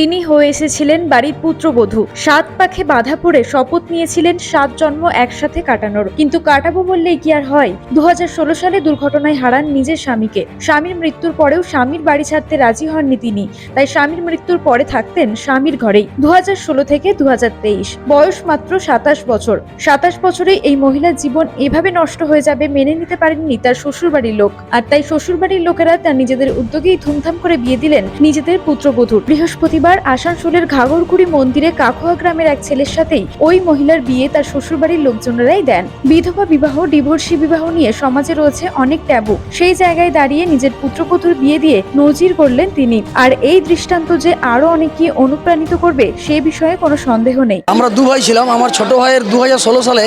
তিনি হয়ে এসেছিলেন বাড়ির পুত্রবধূ। সাত পাখে বাধা পড়ে শপথ নিয়েছিলেন সাত জন্ম একসাথে কাটানোর। কিন্তু কাটাবো বললেই কি আর হয়? দু হাজার ষোলো সালে দুর্ঘটনায় হারান নিজের স্বামীকে। স্বামীর মৃত্যুর পরেও স্বামীর বাড়ি ছাড়তে রাজি হননি তিনি। তাই স্বামীর মৃত্যুর পরে থাকতেন স্বামীর ঘরেই। দু হাজার ষোলো থেকে দু হাজার তেইশ। বয়স মাত্র সাতাশ বছর। সাতাশ বছরে এই মহিলার জীবন এভাবে নষ্ট হয়ে যাবে মেনে নিতে পারেননি তার শ্বশুরবাড়ির লোক। আর তাই শ্বশুরবাড়ির লোকেরা তার নিজেদের উদ্যোগেই ধুমধাম করে বিয়ে দিলেন নিজেদের পুত্রবধূর। বৃহস্পতিবার আসানসোলের ঘাগরকুড়ি মন্দিরে কাকুয়া গ্রামের এক ছেলের সাথেই ওই মহিলার বিয়ে তার শ্বশুরবাড়ির লোকজনেরাই দেন। বিধবা বিবাহ, ডিভোর্সি বিবাহ নিয়ে সমাজে রয়েছে অনেক ট্যাবু। সেই জায়গায় দাঁড়িয়ে নিজের পুত্রবধূর বিয়ে দিয়ে নজির করলেন তিনি। আর এই দৃষ্টান্ত যে আরও অনেককে অনুপ্রাণিত করবে, সে বিষয়ে কোনো সন্দেহ নেই। আমরা দু ভাই ছিলাম, আমার ছোট ভাইয়ের দু হাজার ষোলো সালে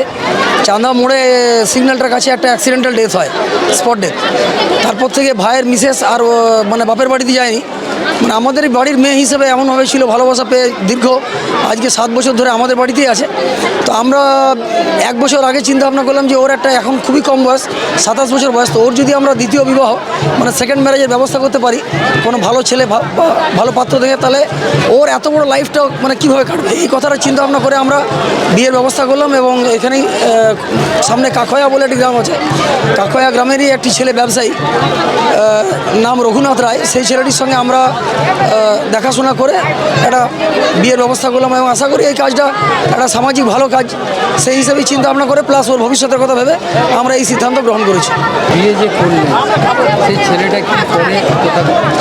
চাঁদা মোড়ে সিগন্যালটার কাছে একটা অ্যাক্সিডেন্টাল ডেথ হয় স্পট ডেথ তারপর থেকে ভাইয়ের মিসেস আর মানে বাপের বাড়িতে যায়নি। মানে আমাদের বাড়ির মেয়ে হিসেবে এমনভাবে ছিল, ভালোবাসা পেয়ে দীর্ঘ, আজকে সাত বছর ধরে আমাদের বাড়িতেই আছে। তো আমরা এক বছর আগে চিন্তা ভাবনা করলাম যে ওর একটা এখন খুবই কম বয়স, সাতাশ বছর বয়স, তো ওর যদি আমরা দ্বিতীয় বিবাহ মানে সেকেন্ড ম্যারেজের ব্যবস্থা করতে পারি, কোনো ভালো ছেলে ভালো পাত্র দেখে, তাহলে ওর এত বড় লাইফটা মানে কীভাবে কাটবে? এই কথাটা চিন্তা ভাবনা করে আমরা বিয়ের ব্যবস্থা করলাম এবং এখানেই সামনে কাকয়া বলে একটি গ্রাম আছে। কাকয়া গ্রামেরই একটি ছেলে ব্যবসায়ী নাম রঘুনাথ রায়। সেই ছেলেটির সঙ্গে আমরা দেখাশোনা করে একটা বিয়ের ব্যবস্থা করলাম এবং আশা করি এই কাজটা একটা সামাজিক ভালো কাজ। সেই হিসেবেই চিন্তা ভাবনা করে প্লাস ওর ভবিষ্যতের কথা ভেবে আমরা এই সিদ্ধান্ত গ্রহণ করেছি। বিয়ে যে সেই ছেলেটা কি করে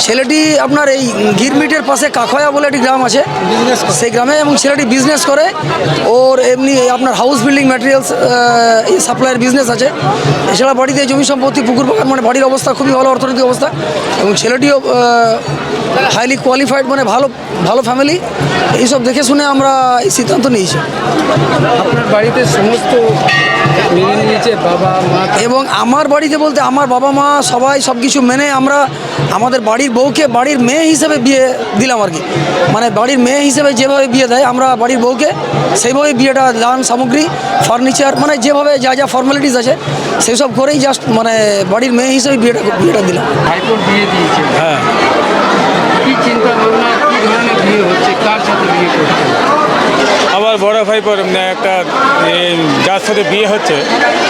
ছেলেটি আপনার এই গিরমিটের পাশে কাখয়া বলে একটি গ্রাম আছে। সেই গ্রামে এবং ছেলেটি বিজনেস করে। ওর এমনি আপনার হাউস বিল্ডিং ম্যাটেরিয়ালস সাপ্লাইয়ের বিজনেস আছে। এছাড়া বাড়িতে জমি সম্পত্তি পুকুর বাগান মানে বাড়ির অবস্থা খুবই ভালো অর্থনৈতিক অবস্থা। এবং ছেলেটিও হাইলি কোয়ালিফাইড মানে ভালো ভালো ফ্যামিলি এইসব দেখে শুনে আমরা এই সিদ্ধান্ত নিয়েছি। আপনার বাড়িতে সমস্ত মেনে নিয়েছে বাবা মা এবং আমার বাড়িতে বলতে আমার বাবা মা সবাই সব কিছু মেনে আমরা আমাদের বাড়ির বউকে বাড়ির মেয়ে হিসেবে বিয়ে দিলাম আর কি। মানে বাড়ির মেয়ে হিসেবে যেভাবে বিয়ে দেয় আমরা বাড়ির বউকে সেইভাবে বিয়েটা দান সামগ্রী ফার্নিচার মানে যেভাবে যা যা ফর্মালিটিস আছে সেই সব করেই জাস্ট মানে বাড়ির মেয়ে হিসেবে বিয়েটা বিয়েটা দিলাম। বিয়ে দিয়েছে। হ্যাঁ কি চিন্তা ভাবনা কি ধরনের বিয়ে হচ্ছে কার সাথে বিয়ে করছে আমার বড় ভাই পর একটা যার সাথে বিয়ে হচ্ছে,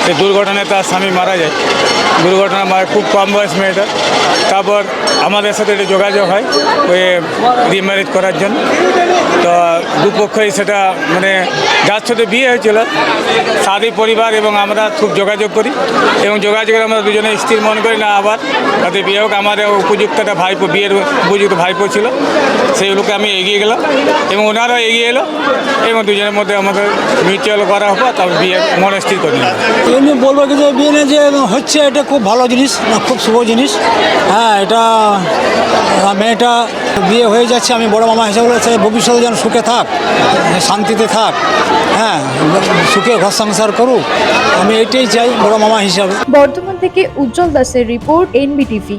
সে দুর্ঘটনায় তার স্বামী মারা যায়। দুর্ঘটনা মারা খুব কম বয়স মেয়েটা তারপর আমাদের সাথে একটা যোগাযোগ হয়, ওই রিম্যারেজ করার জন্য। তো দুপক্ষই সেটা মানে যার সাথে বিয়ে হয়েছিল সাদি পরিবার এবং আমরা খুব যোগাযোগ করি। এবং যোগাযোগের আমরা দুজনে স্থির মনে করি না, আবার তাতে বিয়ে হোক আমাদের উপযুক্ত একটা ভাইপো, বিয়ের উপযুক্ত ভাইপো ছিল সেইগুলোকে আমি এগিয়ে গেলাম এবং ওনারাও এগিয়ে এলো, এবং দুজনের মধ্যে আমাদের মিউচুয়াল করা হব তারপর বিয়ে মনে স্থির করে এমনি বলব কিন্তু যে বিয়ে নিয়ে যে হচ্ছে এটা খুব ভালো জিনিস না খুব শুভ জিনিস। হ্যাঁ এটা মেয়েটা বিয়ে হয়ে যাচ্ছে আমি বড় মামা হিসাবে বলেছে ভবিষ্যতে যেন সুখে থাক শান্তিতে থাক হ্যাঁ সুখে ঘর সংসার করুক। আমি এটাই চাই বড় মামা হিসাবে। বর্ধমান থেকে উজ্জ্বল দাসের রিপোর্ট এনবিটিভি।